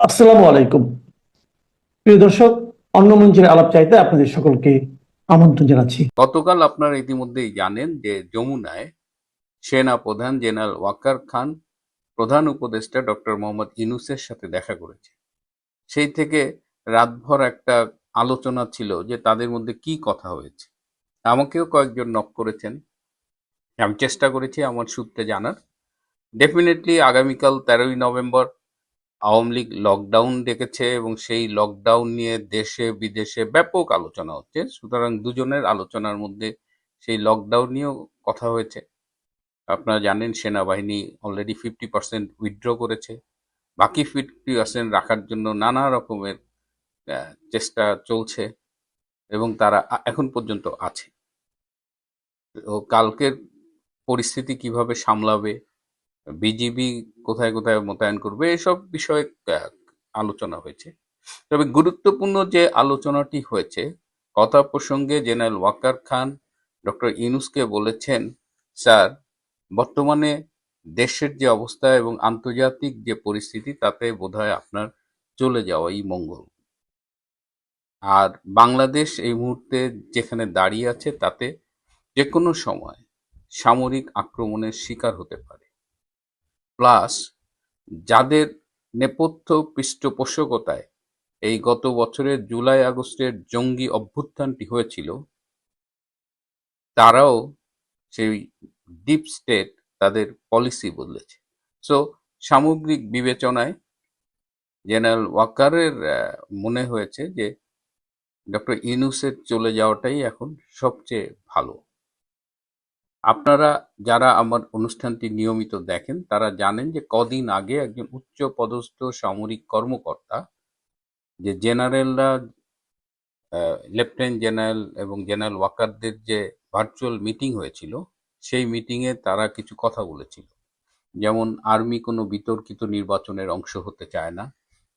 আসসালামু আলাইকুম। প্রিয় দর্শক, অন্য মঞ্চের আলাপ চাইতে আপনাদের সকলকে আমন্ত্রণ জানাচ্ছি। গতকাল আপনারা ইতিমধ্যেই জানেন যে যমুনায় সেনা প্রধান জেনারেল ওয়াকার খান, প্রধান উপদেষ্টা ডক্টর মোহাম্মদ ইনুসের সাথে দেখা করেছে। সেই থেকে রাতভর একটা আলোচনা ছিল যে তাদের মধ্যে কি কথা হয়েছে। আমাকেও কয়েকজন নক করেছেন। আমি চেষ্টা করেছি আমার সূত্রে জানার। ডেফিনেটলি আগামীকাল তেরোই নভেম্বর আওয়ামী লীগ লকডাউন ডেকেছে এবং সেই লকডাউন নিয়ে দেশে, বিদেশে ব্যাপক আলোচনা হচ্ছে। সুতরাং দুজনের আলোচনার মধ্যে সেই লকডাউন নিয়েও কথা হয়েছে। আপনারা জানেন সেনাবাহিনী অলরেডি ফিফটি পার্সেন্ট উইথড্র করেছে। বাকি ফিফটি পার্সেন্ট রাখার জন্য নানা রকমের চেষ্টা চলছে এবং তারা এখন পর্যন্ত আছে। তো কালকের পরিস্থিতি কীভাবে সামলাবে বিজিবি কোথায় কোথায় মোতায়েন করবে, এসব বিষয়ে আলোচনা হয়েছে। তবে গুরুত্বপূর্ণ যে আলোচনাটি হয়েছে, কথা প্রসঙ্গে জেনারেল ওয়াকার খান, ডক্টর ইনুসকে বলেছেন, স্যার, বর্তমানে দেশের যে অবস্থা এবং আন্তর্জাতিক যে পরিস্থিতি, তাতে বোধহয় আপনার চলে যাওয়াই মঙ্গল। আর বাংলাদেশ এই মুহূর্তে যেখানে দাঁড়িয়ে আছে, তাতে যে কোনো সময় সামরিক আক্রমণের শিকার হতে পারে। প্লাস যাদের নেপথ্য পৃষ্ঠপোষকতায় এই গত বছরের জুলাই আগস্টের জঙ্গি অভ্যুত্থানটি হয়েছিল, তারাও সেই ডিপ স্টেট তাদের পলিসি বদলেছে। সো, সামগ্রিক বিবেচনায় জেনারেল ওয়াকারের মনে হয়েছে যে ডক্টর ইনুসের চলে যাওয়াটাই এখন সবচেয়ে ভালো। আপনারা যারা আমার অনুষ্ঠানটি নিয়মিত দেখেন, তারা জানেন যে কদিন আগে একজন উচ্চ পদস্থ সামরিক কর্মকর্তা, যে জেনারেলরা লেফটেন্যান্ট জেনারেল এবং জেনারেল ওয়াকারদের যে ভার্চুয়াল মিটিং হয়েছিল, সেই মিটিংয়ে তারা কিছু কথা বলেছিল। যেমন, আর্মি কোনো বিতর্কিত নির্বাচনের অংশ হতে চায় না,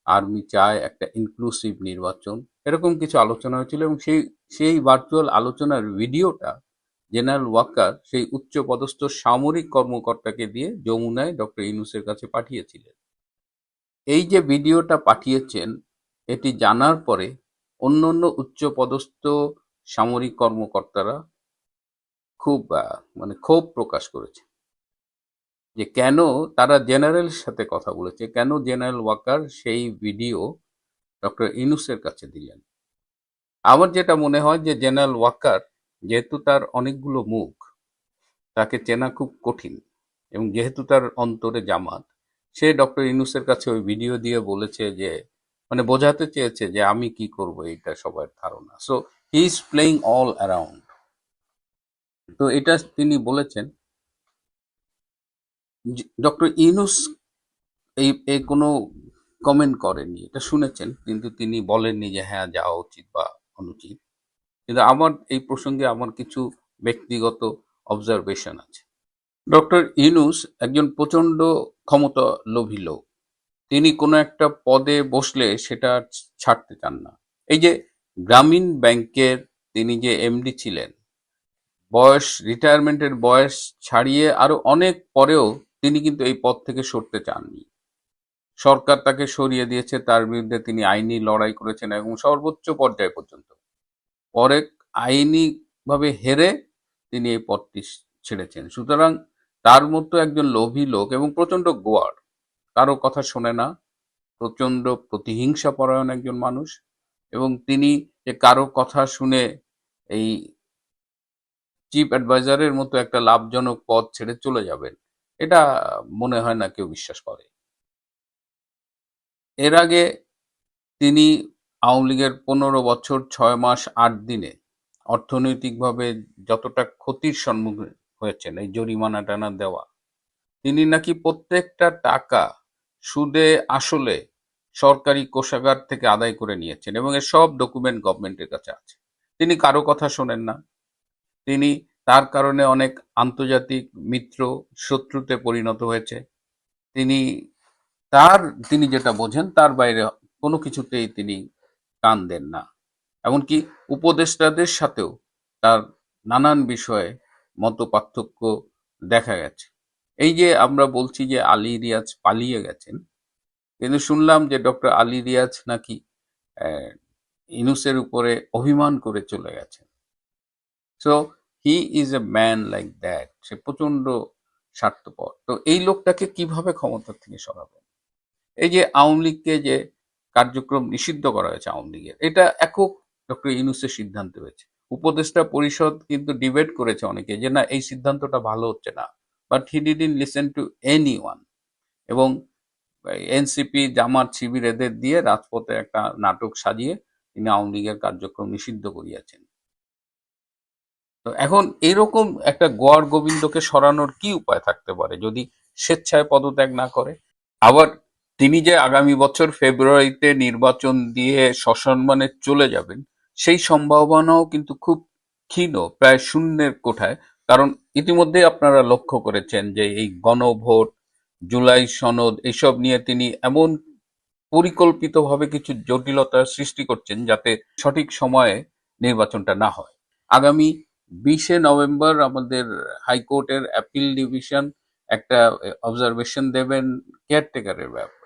আর্মি চায় একটা ইনক্লুসিভ নির্বাচন, এরকম কিছু আলোচনা হয়েছিল এবং সেই সেই ভার্চুয়াল আলোচনার ভিডিওটা জেনারেল ওয়াকার সেই উচ্চ পদস্থ সামরিক কর্মকর্তাকে দিয়ে যমুনায় ডক্টর ইনুসের কাছে পাঠিয়েছিলেন। এই যে ভিডিওটা পাঠিয়েছেন, এটি জানার পরে অন্য অন্য উচ্চ পদস্থ সামরিক কর্মকর্তারা খুব মানে ক্ষোভ প্রকাশ করেছে। যে কেন তারা জেনারেলের সাথে কথা বলেছে, কেন জেনারেল ওয়াকার সেই ভিডিও ডক্টর ইনুসের কাছে দিলেন? আমার যেটা মনে হয় যে জেনারেল ওয়াকার যেহেতু তার অনেকগুলো মুখ, তাকে চেনা খুব কঠিন এবং যেহেতু তার অন্তরে জামাত, সে ডক্টর ইনুসের কাছে ওই ভিডিও দিয়ে বলেছে যে মানে বোঝাতে চেয়েছে যে আমি কি করব এটা সবার ধারণা। So he is playing all around তো এটা তিনি বলেছেন ডক্টর ইনুস এই এই কোনো কমেন্ট করেনি এটা শুনেছেন, কিন্তু তিনি বলেননি যে হ্যাঁ যাওয়া উচিত বা অনুচিত। কিন্তু আমার এই প্রসঙ্গে আমার কিছু ব্যক্তিগত অবজারভেশন আছে। ডক্টর ইনুস একজন প্রচণ্ড ক্ষমতা লোভী লোক। তিনি কোনো একটা পদে বসলে সেটা ছাড়তে চান না। এই যে গ্রামীণ ব্যাংকের তিনি যে এমডি ছিলেন, বয়স রিটায়ারমেন্টের বয়স ছাড়িয়ে আরও অনেক পরেও তিনি কিন্তু এই পদ থেকে সরতে চাননি। সরকার তাকে সরিয়ে দিয়েছে, তার বিরুদ্ধে তিনি আইনি লড়াই করেছেন এবং সর্বোচ্চ পর্যায় পর্যন্ত। পরে আইনি ভাবে হেরে তিনি এই পদটি ছেড়েছেন। সুতরাং তার মতো একজন লোভী লোক এবং প্রচণ্ড গোয়ার, কারও কথা শোনে না প্রচণ্ড প্রতিহিংসা পরায়ণ একজন মানুষ এবং তিনি যে কারও কথা শুনে এই চিফ অ্যাডভাইজারের মতো একটা লাভজনক পদ ছেড়ে চলে যাবেন, এটা মনে হয় না কেউ বিশ্বাস করে। এর আগে তিনি আওয়ামী লীগের পনেরো বছর, ছয় মাস, আট দিনে অর্থনৈতিকভাবে যতটা ক্ষতির সম্মুখীন হয়েছেন এই জরিমানা টানা দেওয়া, তিনি নাকি প্রত্যেকটা টাকা সুদে, আসলে সরকারি কোষাগার থেকে আদায় করে নিয়েছেন এবং এর সব ডকুমেন্ট গভর্নমেন্টের কাছে আছে। তিনি কারও কথা শোনেন না। তিনি তার কারণে অনেক আন্তর্জাতিক মিত্র শত্রুতে পরিণত হয়েছে। তিনি তার, তিনি যেটা বোঝেন তার বাইরে কোনো কিছুতেই তিনি কান দেন না। এমনকি উপদেষ্টাদের সাথেও তার নানান বিষয়ে মত পার্থক্য দেখা গেছে। এই যে আমরা বলছি যে আলী রিয়াজ পালিয়ে গেছেন, কিন্তু শুনলাম যে ডক্টর আলী রিয়াজ নাকি ইনুসের উপরে অভিমান করে চলে গেছেন। So he is a man like that সে প্রচণ্ড স্বার্থপর। তো এই লোকটাকে কীভাবে ক্ষমতা থেকে সরাবেন? এই যে আওয়ামী লীগকে যে কার্যক্রম নিষিদ্ধ করা হয়েছে আওয়ামী লীগের। এটা একক ডক্টর ইউনুসের সিদ্ধান্ত হয়েছে। উপদেষ্টা পরিষদ কিন্তু ডিবেট করেছে অনেকে যে, না, এই সিদ্ধান্তটা ভালো হচ্ছে না। But he didn't listen to anyone এবং এনসিপি জামাত, শিবির এদের দিয়ে রাজপথে একটা নাটক সাজিয়ে তিনি আওয়ামী লীগের কার্যক্রম নিষিদ্ধ করিয়াছেন। তো এখন এরকম একটা গোয়ার গোবিন্দকে সরানোর কি উপায় থাকতে পারে যদি স্বেচ্ছায় পদত্যাগ না করে? আবার তিনি যে আগামী বছর ফেব্রুয়ারিতে নির্বাচন দিয়ে সসম্মানে চলে যাবেন, সেই সম্ভাবনাও কিন্তু খুব ক্ষীণ, প্রায় শূন্যের কোঠায়। কারণ ইতিমধ্যে আপনারা লক্ষ্য করেছেন যে এই গণভোট, জুলাই সনদ, এসব নিয়ে তিনি এমন পরিকল্পিতভাবে কিছু জটিলতার সৃষ্টি করছেন যাতে সঠিক সময়ে নির্বাচনটা না হয়। আগামী বিশে নভেম্বর আমাদের হাইকোর্টের অ্যাপিল ডিভিশন একটা অবজারভেশন দেবেন কেয়ারটেকারের ব্যাপারে।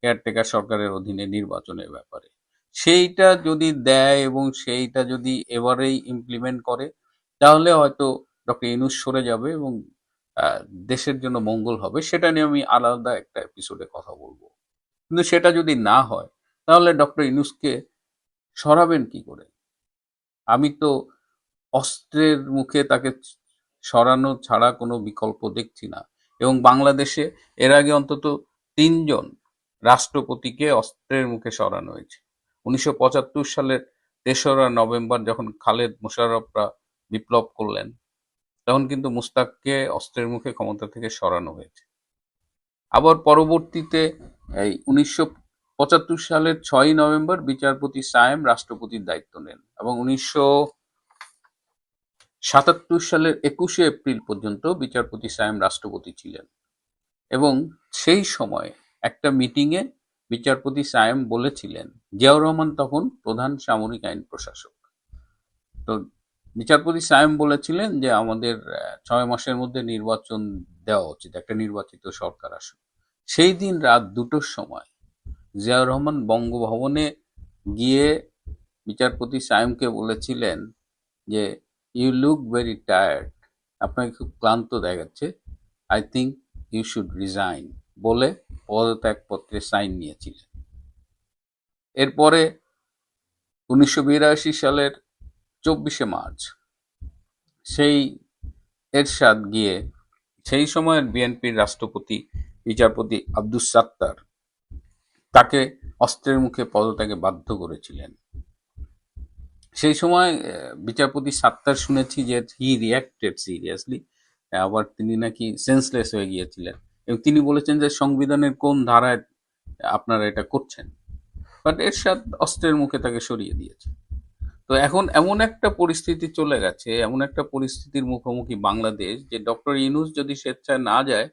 কেয়ারটেকার সরকারের অধীনে নির্বাচনের ব্যাপারে। সেইটা যদি দেয় এবং সেইটা যদি এবারেই ইমপ্লিমেন্ট করে, তাহলে হয়তো ডক্টর ইনুস সরে যাবে এবং দেশের জন্য মঙ্গল হবে। সেটা নিয়ে আমি আলাদা একটা এপিসোডে কথা বলব। কিন্তু সেটা যদি না হয়, তাহলে ডক্টর ইনুসকে সরাবেন কি করে? আমি তো অস্ত্রের মুখে তাকে সরানো ছাড়া কোনো বিকল্প দেখছি না। এবং বাংলাদেশে এর আগে অন্তত তিনজন রাষ্ট্রপতিকে অস্ত্রের মুখে সরানো হয়েছে। উনিশশো পঁচাত্তর সালের তেসরা নভেম্বর যখন খালেদ মোশাররফরা বিপ্লব করলেন, তখন কিন্তু মুস্তাককে অস্ত্রের মুখে ক্ষমতা থেকে সরানো হয়েছে। আবার পরবর্তীতে এই উনিশশো পঁচাত্তর সালের ছয়ই নভেম্বর বিচারপতি সায়েম রাষ্ট্রপতির দায়িত্ব নেন এবং উনিশশো সাতাত্তর সালের একুশে এপ্রিল পর্যন্ত বিচারপতি সায়েম রাষ্ট্রপতি ছিলেন। এবং সেই সময় একটা মিটিংয়ে বিচারপতি সায়েম বলেছিলেন, জিয়াউর রহমান তখন প্রধান সামরিক আইন প্রশাসক। তো বিচারপতি সায়েম বলেছিলেন যে আমাদের ছয় মাসের মধ্যে নির্বাচন দেওয়া উচিত, একটা নির্বাচিত সরকার আসুক। সেই দিন রাত দুটোর সময় জিয়াউর রহমান বঙ্গভবনে গিয়ে বিচারপতি সায়েমকে বলেছিলেন যে ইউ লুক ভেরি টায়ার্ড আপনাকে খুব ক্লান্ত দেখাচ্ছে। I think you should resign বলে পদত্যাগপত্রে সাইন নিয়েছিলেন। এরপরে উনিশশো বিরাশি সালের চব্বিশে মার্চ সেই এরশাদ গিয়ে সেই সময়ের বিএনপির রাষ্ট্রপতি, বিচারপতি আব্দুস সাত্তার তাকে অস্ত্রের মুখে পদত্যাগে বাধ্য করেছিলেন। সেই সময় বিচারপতি সাত্তার শুনেছি যে হি রিয়াক্টেড সিরিয়াসলি আবার তিনি নাকি সেন্সলেস হয়ে গিয়েছিলেন। এবং তিনি বলেছেন যে সংবিধানের কোন ধারায় আপনারা এটা করছেন। বাট এরশাদ অস্ত্রের মুখে তাকে সরিয়ে দিয়েছে। তো এখন এমন একটা পরিস্থিতি চলে গেছে, এমন একটা পরিস্থিতির মুখোমুখি বাংলাদেশ যে ডক্টর ইনুস যদি স্বেচ্ছায় না যায়,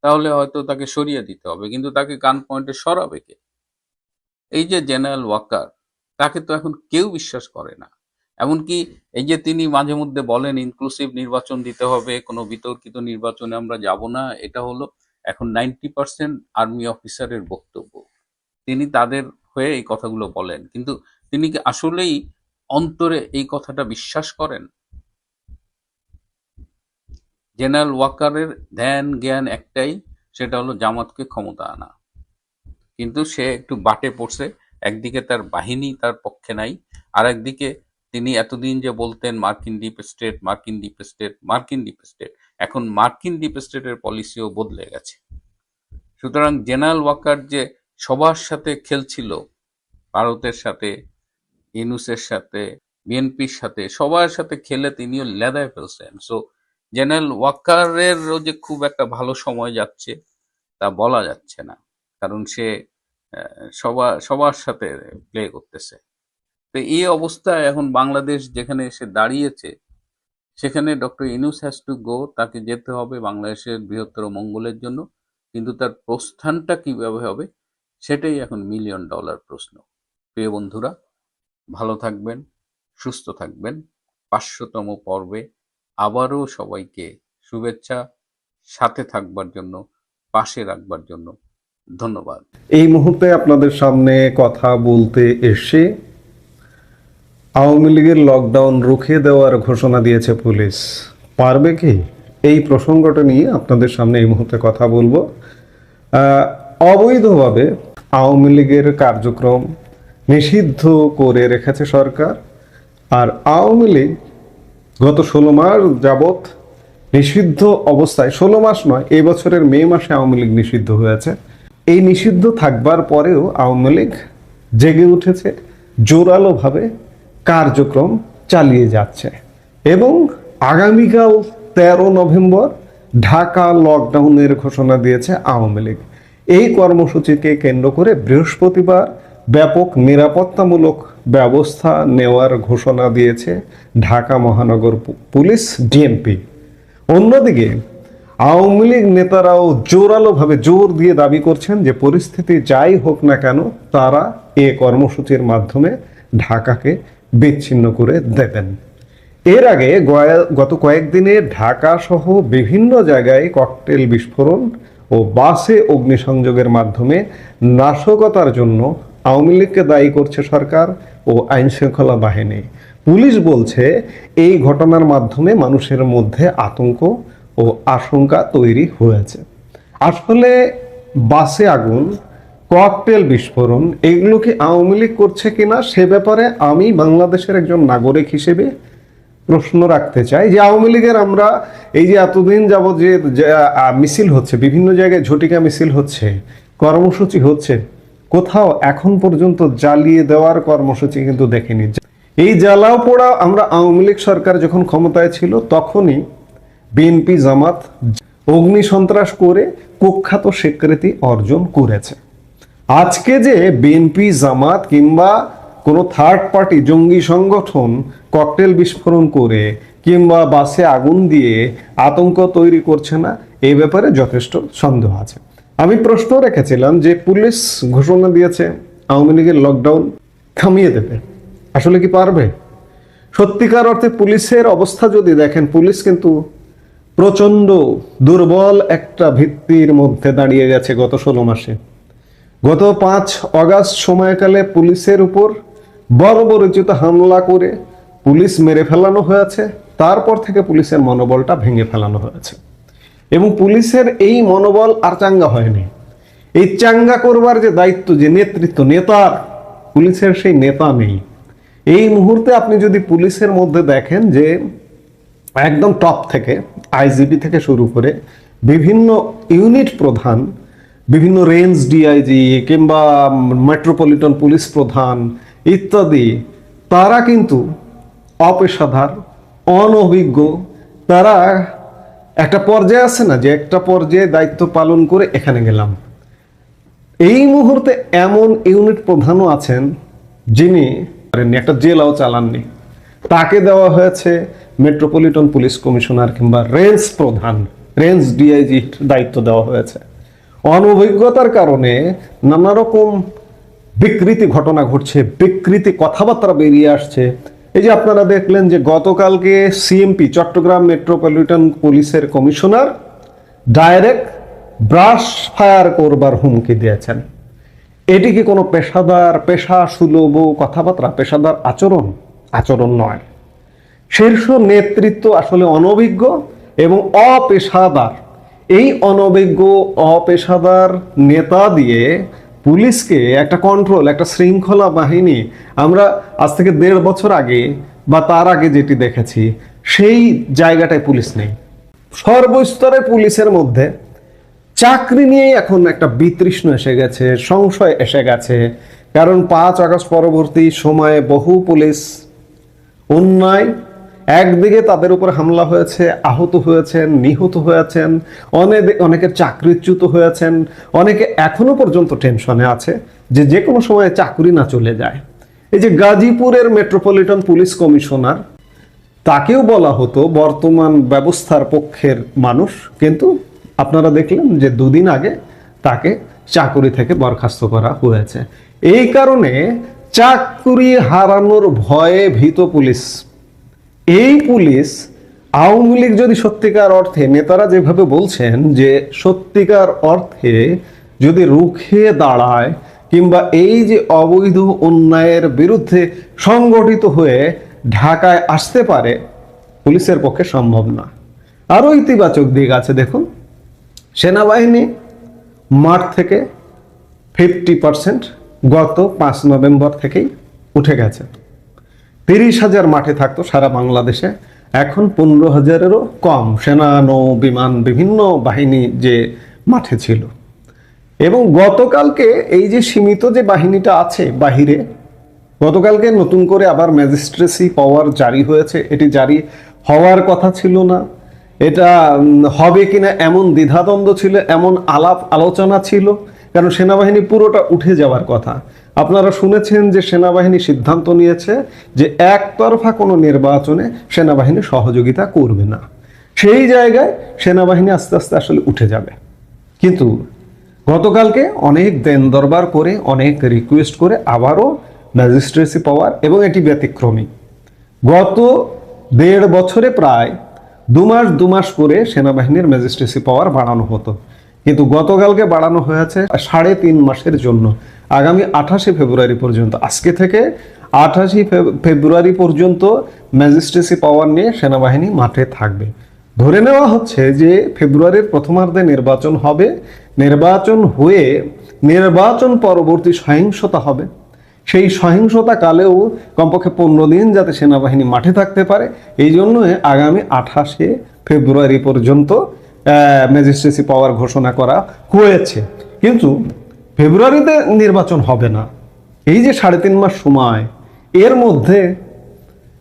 তাহলে হয়তো তাকে সরিয়ে দিতে হবে। কিন্তু তাকে গান পয়েন্টে সরাবে কে? এই যে জেনারেল ওয়াকার তাকে তো এখন কেউ বিশ্বাস করে না। এমনকি এই যে তিনি মাঝে মধ্যে বলেন ইনক্লুসিভ নির্বাচন দিতে হবে, কোনো বিতর্কিত নির্বাচনে আমরা যাব না, এটা হলো এখন নাইনটি পার্সেন্ট আর্মি অফিসারের বক্তব্য। তিনি তাদের হয়ে এই কথাগুলো বলেন, কিন্তু তিনি কি আসলেই অন্তরে এই কথাটা বিশ্বাস করেন? জেনারেল ওয়াকারের ধ্যান, জ্ঞান একটাই, সেটা হলো জামাতকে ক্ষমতা আনা। কিন্তু সে একটু বাটে পড়ছে, একদিকে তার বাহিনী তার পক্ষে নাই আর একদিকে তিনি এতদিন যে বলতেন মার্কিন ডিপ স্টেট, মার্কিন ডিপ স্টেট, মার্কিন ডিপ স্টেট, এখন মার্কিন ডিপ স্টেটের পলিসিও বদলে গেছে। সুতরাং জেনারেল ওয়াকার যে সবার সাথে খেলছিল, ভারতের সাথে, ইনুসের সাথে, বিএনপির সাথে, সবার সাথে খেলে তিনিও লেদায় ফেলছেন। সো জেনারেল ওয়াকারেরও যে খুব একটা ভালো সময় যাচ্ছে, তা বলা যাচ্ছে না। কারণ সে সবার সবার সাথে প্লে করতেছে। তো এই অবস্থায় এখন বাংলাদেশ যেখানে এসে দাঁড়িয়েছে, সেখানে doctor Yunus has to go, তাকে যেতে হবে বাংলাদেশের বৃহত্তর মঙ্গলের জন্য। কিন্তু তার প্রস্থানটা কীভাবে হবে, সেটাই এখন মিলিয়ন ডলার প্রশ্ন। প্রিয় বন্ধুরা, ভালো থাকবেন, সুস্থ থাকবেন। পাঁচশোতম পর্বে আবারও সবাইকে শুভেচ্ছা, সাথে থাকবার জন্য, পাশে রাখবার জন্য ধন্যবাদ। এই মুহূর্তে আপনাদের সামনে কথা বলতে এসে আওয়ামী লীগের লকডাউন রুখে দেওয়ার ঘোষণা দিয়েছে পুলিশ। পারবে কি? এই প্রসঙ্গটা নিয়ে আপনাদের সামনে এই মুহূর্তে কথা বলব। অবৈধভাবে আওয়ামী লীগের কার্যক্রম নিষিদ্ধ করে রেখেছে সরকার। আর আওয়ামী লীগ গত ষোলো মাস যাবৎ নিষিদ্ধ অবস্থায়, ষোলো মাস নয়, এই বছরের মে মাসে আওয়ামী লীগ নিষিদ্ধ হয়েছে। এই নিষিদ্ধ থাকবার পরেও আওয়ামী লীগ জেগে উঠেছে, জোরালোভাবে কার্যক্রম চালিয়ে যাচ্ছে। এবং আগামীকাল তেরো নভেম্বর ঢাকা লকডাউনের ঘোষণা দিয়েছে আওয়ামী লীগ। এই কর্মসূচিকে কেন্দ্র করে বৃহস্পতিবার ব্যাপক নিরাপত্তামূলক ব্যবস্থা নেওয়ার ঘোষণা দিয়েছে ঢাকা মহানগর পুলিশ ডিএমপি। অন্যদিকে আওয়ামী লীগ নেতারাও জোরালোভাবে জোর দিয়ে দাবি করছেন যে পরিস্থিতি যাই হোক না কেন, তারা এ কর্মসূচির মাধ্যমে ঢাকাকে বিচ্ছিন্ন করে দেবেন। এর আগে গত কয়েকদিনে ঢাকা সহ বিভিন্ন জায়গায় ককটেল বিস্ফোরণ ও বাসে অগ্নিসংযোগের মাধ্যমে নাশকতার জন্য আওয়ামী লীগকে দায়ী করছে সরকার ও আইন শৃঙ্খলা বাহিনী। পুলিশ বলছে, এই ঘটনার মাধ্যমে মানুষের মধ্যে আতঙ্ক ও আশঙ্কা তৈরি হয়েছে। আসলে বাসে আগুন ককটেল বিস্ফোরণ, এগুলো কি আওয়ামী লীগ করছে কিনা সে ব্যাপারে আমি বাংলাদেশের একজন নাগরিক হিসেবে প্রশ্ন রাখতে চাই যে আওয়ামী লীগের আমরা এই যে এতদিন যাবৎ যে মিছিল হচ্ছে, বিভিন্ন জায়গায় ঝটিকা মিছিল হচ্ছে, কর্মসূচি হচ্ছে, কোথাও এখন পর্যন্ত জ্বালিয়ে দেওয়ার কর্মসূচি কিন্তু দেখিনি। এই জ্বালাও পোড়া আমরা আওয়ামী লীগ সরকার যখন ক্ষমতায় ছিল, তখনই বিএনপি জামাত অগ্নি সন্ত্রাস করে কুখ্যাত স্বীকৃতি অর্জন করেছে। আজকে যে বিএনপি, জামাত কিংবা কোনো থার্ড পার্টি জঙ্গি সংগঠন ককটেল বিস্ফোরণ করে কিংবা বাসে আগুন দিয়ে আতঙ্ক তৈরি করছে না এই ব্যাপারে যথেষ্ট সন্দেহ আছে। আমি প্রশ্ন রেখেছিলাম যে পুলিশ ঘোষণা দিয়েছে আওয়ামী লীগের লকডাউন থামিয়ে দেবে। আসলে কি পারবে? সত্যিকার অর্থে পুলিশের অবস্থা যদি দেখেন, পুলিশ কিন্তু প্রচণ্ড দুর্বল একটা ভিত্তির মধ্যে দাঁড়িয়ে গেছে গত ষোলো মাসে। গত পাঁচ অগাস্ট সময়কালে পুলিশের উপর বর্বরচিত হামলা করে পুলিশ মেরে ফেলানো হয়েছে, তারপর থেকে পুলিশের মনোবলটা ভেঙে ফেলানো হয়েছে। এবং পুলিশের এই মনোবল আর চাঙ্গা হয়নি। এই চাঙ্গা করবার যে দায়িত্ব, যে নেতৃত্ব নেতার পুলিশের সেই নেতা নেই। এই মুহূর্তে আপনি যদি পুলিশের মধ্যে দেখেন যে একদম টপ থেকে আইজিপি থেকে শুরু করে বিভিন্ন ইউনিট প্রধান বিভিন্ন রেঞ্জ ডিআইজি কিংবা মেট্রোপলিটন পুলিশ প্রধান ইত্যাদি, তারা কিন্তু অপেশাদার, অনভিজ্ঞ। তারা একটা পর্যায়ে আছে না, যে একটা পর্যায়ে দায়িত্ব পালন করে এখানে গেলাম। এই মুহূর্তে এমন ইউনিট প্রধানও আছেন যিনি একটা জেলাও চালাননি। তাকে দেওয়া হয়েছে মেট্রোপলিটন পুলিশ কমিশনার কিংবা রেঞ্জ প্রধান। রেঞ্জ ডিআইজি দায়িত্ব দেওয়া হয়েছে। অনভিজ্ঞতার কারণে নানা রকম বিকৃতি ঘটনা ঘটছে, বিকৃতি কথাবার্তা বেরিয়ে আসছে। এই যে আপনারা দেখলেন যে গতকালকে সিএমপি চট্টগ্রাম মেট্রোপলিটন পুলিশের কমিশনার ডাইরেক্ট ব্রাশ ফায়ার করবার হুমকি দিয়েছেন। এটি কি কোনো পেশাদার পেশা সুলভ কথাবার্তা, পেশাদার আচরণ? আচরণ নয়। শীর্ষ নেতৃত্ব আসলে অনভিজ্ঞ এবং অপেশাদার। এই অনভিজ্ঞ অপেশাদার নেতা দিয়ে পুলিশকে একটা কন্ট্রোল একটা শৃঙ্খলা বাহিনী, আমরা আজ থেকে দেড় বছর আগে বা তার আগে যেটি দেখেছি, সেই জায়গাটায় পুলিশ নেই। সর্বস্তরে পুলিশের মধ্যে চাকরি নিয়ে এখন একটা বিতৃষ্ণ এসে গেছে, সংশয় এসে গেছে। কারণ পাঁচ আগস্ট পরবর্তী সময়ে বহু পুলিশ অন্যায় একদিকে তাদের উপর হামলা হয়েছে, আহত হয়েছেন, নিহত হয়েছেন, অনেক অনেকের চাকরিচ্যুত হয়েছেন, অনেকে এখনও পর্যন্ত টেনশনে আছে যে যে কোনো সময় চাকরি না চলে যায়। এই যে গাজীপুরের মেট্রোপলিটন পুলিশ কমিশনার, তাকেও বলা হতো বর্তমান ব্যবস্থার পক্ষের মানুষ, কিন্তু আপনারা দেখলেন যে দুদিন আগে তাকে চাকুরি থেকে বরখাস্ত করা হয়েছে। এই কারণে চাকুরি হারানোর ভয়ে ভীত পুলিশ এই পুলিশ আওয়ামী লীগ যদি সত্যিকার অর্থে নেতারা যেভাবে বলছেন যে সত্যিকার অর্থে যদি রুখে দাঁড়ায় কিংবা এই যে অবৈধ অন্যায়ের বিরুদ্ধে সংগঠিত হয়ে ঢাকায় আসতে পারে, পুলিশের পক্ষে সম্ভব না। আরও ইতিবাচক দিক আছে, দেখুন। সেনাবাহিনী মাঠ থেকে ফিফটি পার্সেন্ট গত পাঁচ নভেম্বর থেকেই উঠে গেছে। তিরিশ হাজার মাঠে থাকতো সারা বাংলাদেশে। এখন পনেরো হাজারেরও কম সেনা, নৌ, বিমান, বিভিন্ন বাহিনী যে মাঠে ছিল। এবং গতকালকে এই যে সীমিত যে বাহিনীটা আছে বাহিরে, গতকালকে নতুন করে আবার ম্যাজিস্ট্রেসি পাওয়ার জারি হয়েছে। এটি জারি হওয়ার কথা ছিল না। এটা হবে কিনা এমন দ্বিধাদ্বন্দ্ব ছিল, এমন আলাপ আলোচনা ছিল। কারণ সেনাবাহিনী পুরোটা উঠে যাওয়ার কথা। আপনারা শুনেছেন যে সেনাবাহিনী সিদ্ধান্ত নিয়েছে যে একতরফা কোনো নির্বাচনে সেনাবাহিনী সহযোগিতা করবে না। সেই জায়গায় সেনাবাহিনী আস্তে আস্তে আসলে উঠে যাবে। কিন্তু গতকালকে অনেক দেন দরবার করে, অনেক রিকোয়েস্ট করে আবারও ম্যাজিস্ট্রেসি পাওয়ার এবং এটি ব্যতিক্রমী। গত দেড় বছরে প্রায় দু মাস দু মাস করে সেনাবাহিনীর ম্যাজিস্ট্রেসি পাওয়ার বাড়ানো হতো। কিন্তু গতকালকে বাড়ানো হয়েছে সাড়ে তিন মাসের জন্য। আগামী আঠাশে ফেব্রুয়ারি পর্যন্ত, আজকে থেকে আঠাশে ফেব্রুয়ারি পর্যন্ত ম্যাজিস্ট্রেসি পাওয়ার নিয়ে সেনাবাহিনী মাঠে থাকবে। ধরে নেওয়া হচ্ছে যে ফেব্রুয়ারির প্রথমার্ধে নির্বাচন হবে। নির্বাচন হয়ে নির্বাচন পরবর্তী সহিংসতা হবে। সেই সহিংসতা কালেও কমপক্ষে পনেরো দিন যাতে সেনাবাহিনী মাঠে থাকতে পারে। এই জন্য আগামী আঠাশে ফেব্রুয়ারি পর্যন্ত ম্যাজিস্ট্রেসি পাওয়ার ঘোষণা করা হয়েছে। কিন্তু ফেব্রুয়ারিতে নির্বাচন হবে না। এই যে সাড়ে তিন মাস সময়, এর মধ্যে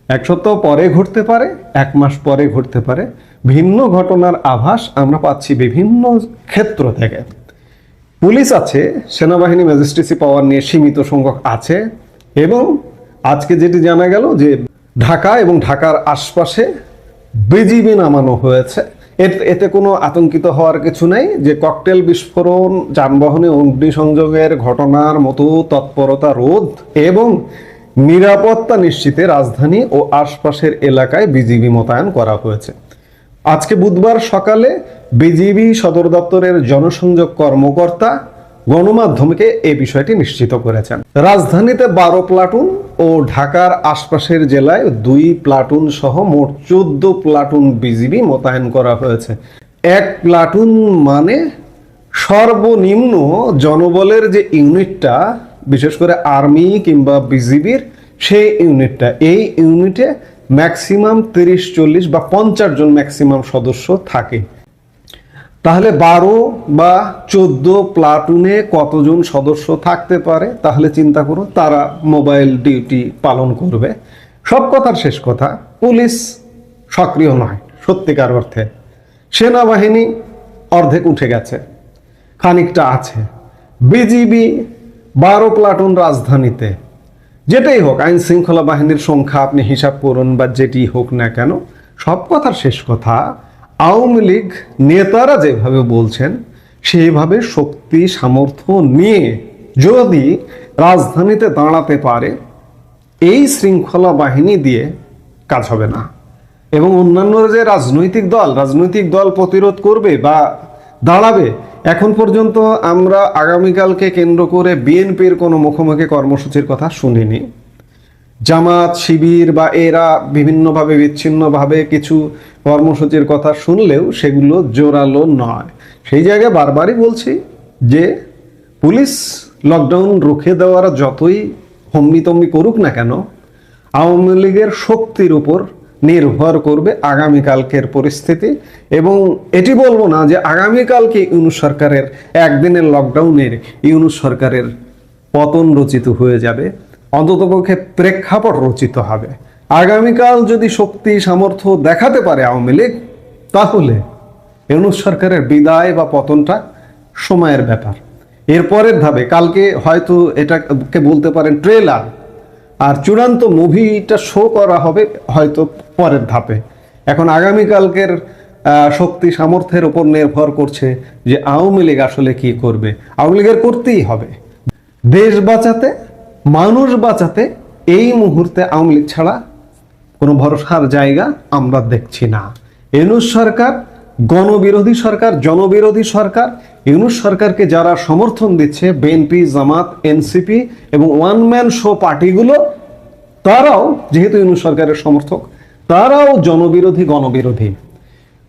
এক সপ্তাহ পরে ঘটতে পারে, এক মাস পরে ঘটতে পারে। ভিন্ন ঘটনার আভাস আমরা পাচ্ছি বিভিন্ন ক্ষেত্র থেকে। পুলিশ আছে, সেনাবাহিনী, ম্যাজিস্ট্রেসি পাওয়ার নিয়ে সীমিত সংখ্যক আছে এবং আজকে যেটি জানা গেল যে ঢাকা এবং ঢাকার আশপাশে বিজিবি নামানো হয়েছে। এতে কোনো আতঙ্কিত হওয়ার কিছু নেই যে ককটেল বিস্ফোরণ, যানবাহনে অগ্নিসংযোগের ঘটনার মতো তৎপরতা রোধ এবং নিরাপত্তা নিশ্চিতে রাজধানী ও আশপাশের এলাকায় বিজিবি মোতায়েন করা হয়েছে। আজকে বুধবার সকালে বিজিবি সদর দপ্তরের জনসংযোগ কর্মকর্তা গণমাধ্যমকে এই বিষয়টি নিশ্চিত করেছেন। রাজধানীতে বারো প্লাটুন ও ঢাকার আশপাশের জেলায় দুই প্লাটুন সহ মোট চোদ্দ প্লাটুন বিজিবি মোতায়েন করা হয়েছে। এক প্লাটুন মানে সর্বনিম্ন জনবলের যে ইউনিটটা, বিশেষ করে আর্মি কিংবা বিজিবির, সেই ইউনিটটা। এই ইউনিটে ম্যাক্সিমাম তিরিশ, চল্লিশ বা পঞ্চাশ জন ম্যাক্সিমাম সদস্য থাকে। তাহলে বারো বা চোদ্দ প্লাটুনে কতজন সদস্য থাকতে পারে? তাহলে চিন্তা করুন, তারা মোবাইল ডিউটি পালন করবে। সব কথার শেষ কথা, পুলিশ সক্রিয় নয়, সত্যিকার অর্থে। সেনাবাহিনী অর্ধেক উঠে গেছে, খানিকটা আছে। বিজিবি বারো প্লাটুন রাজধানীতে। যেটাই হোক, আইন শৃঙ্খলা বাহিনীর সংখ্যা, আপনি হিসাব করুন বা যেটি হোক না কেন, সব কথার শেষ কথা আওয়ামী লীগ নেতারা যেভাবে বলছেন, সেইভাবে শক্তি, সামর্থ্য নিয়ে যদি রাজধানীতে দাঁড়াতে পারে, এই শৃঙ্খলা বাহিনী দিয়ে কাজ হবে না। এবং অন্যান্য যে রাজনৈতিক দল রাজনৈতিক দল প্রতিরোধ করবে বা দাঁড়াবে, এখন পর্যন্ত আমরা আগামীকালকে কেন্দ্র করে বিএনপির কোনো মুখোমুখি কর্মসূচির কথা শুনিনি। জামাত, শিবির বা এরা বিভিন্নভাবে, বিচ্ছিন্নভাবে কিছু কর্মসূচির কথা শুনলেও সেগুলো জোরালো নয়। সেই জায়গায় বারবারই বলছি যে পুলিশ লকডাউন রুখে দেওয়ার যতই হম্মি তম্মি করুক না কেন, আওয়ামী লীগের শক্তির উপর নির্ভর করবে আগামীকালকের পরিস্থিতি এবং এটি বলব না যে আগামীকালকে ইউনুস সরকারের, একদিনের লকডাউনের ইউনুস সরকারের পতন রচিত হয়ে যাবে। অন্ততপক্ষে প্রেক্ষাপট রচিত হবে। আগামীকাল যদি শক্তি, সামর্থ্য দেখাতে পারে আওয়ামী লীগ, তাহলে ইউনুস সরকারের বিদায় বা পতনটা সময়ের ব্যাপার। এরপরের ধাপে, কালকে হয়তো এটাকে বলতে পারেন ট্রেলার, আর চূড়ান্ত মুভিটা শো করা হবে হয়তো পরের ধাপে। এখন আগামীকালকের শক্তি, সামর্থ্যের উপর নির্ভর করছে যে আওয়ামী লীগ আসলে কি করবে। আওয়ামী লীগের করতেই হবে। দেশ বাঁচাতে মানুষ বাঁচাতে এই মুহূর্তে আওয়ামী লীগ ছাড়া কোনো ভরসার জায়গা আমরা দেখছি না। এনুস সরকার, গণবিরোধী সরকার, জনবিরোধী সরকার, ইউনুস সরকারকে যারা সমর্থন দিচ্ছে, বিএনপি, জামাত, এনসিপি এবং ওয়ান ম্যান শো পার্টিগুলো, তারাও যেহেতু ইউনুস সরকারের সমর্থক, তারাও জনবিরোধী, গণবিরোধী।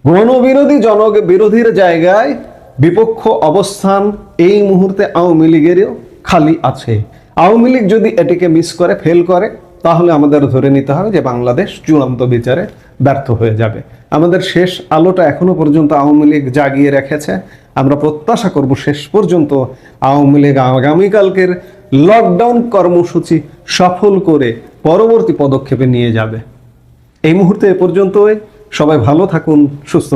গণবিরোধী, জনবিরোধীর জায়গায় বিপক্ষ অবস্থান এই মুহূর্তে আওয়ামী লীগেরও খালি আছে। আওয়ামী লীগ যদি এটিকে মিস করে ফেল করে, তাহলে আমাদের ধরে নিতে হবে যে বাংলাদেশ চূড়ান্ত বিচারে ব্যর্থ হয়ে যাবে। আমাদের শেষ আলোটা এখনও পর্যন্ত আওয়ামী লীগ জাগিয়ে রেখেছে। আমরা প্রত্যাশা করব শেষ পর্যন্ত আওয়ামী লীগ আগামীকালকের লকডাউন কর্মসূচি সফল করে পরবর্তী পদক্ষেপে নিয়ে যাবে। এই মুহূর্তে এ পর্যন্তই। সবাই ভালো থাকুন, সুস্থ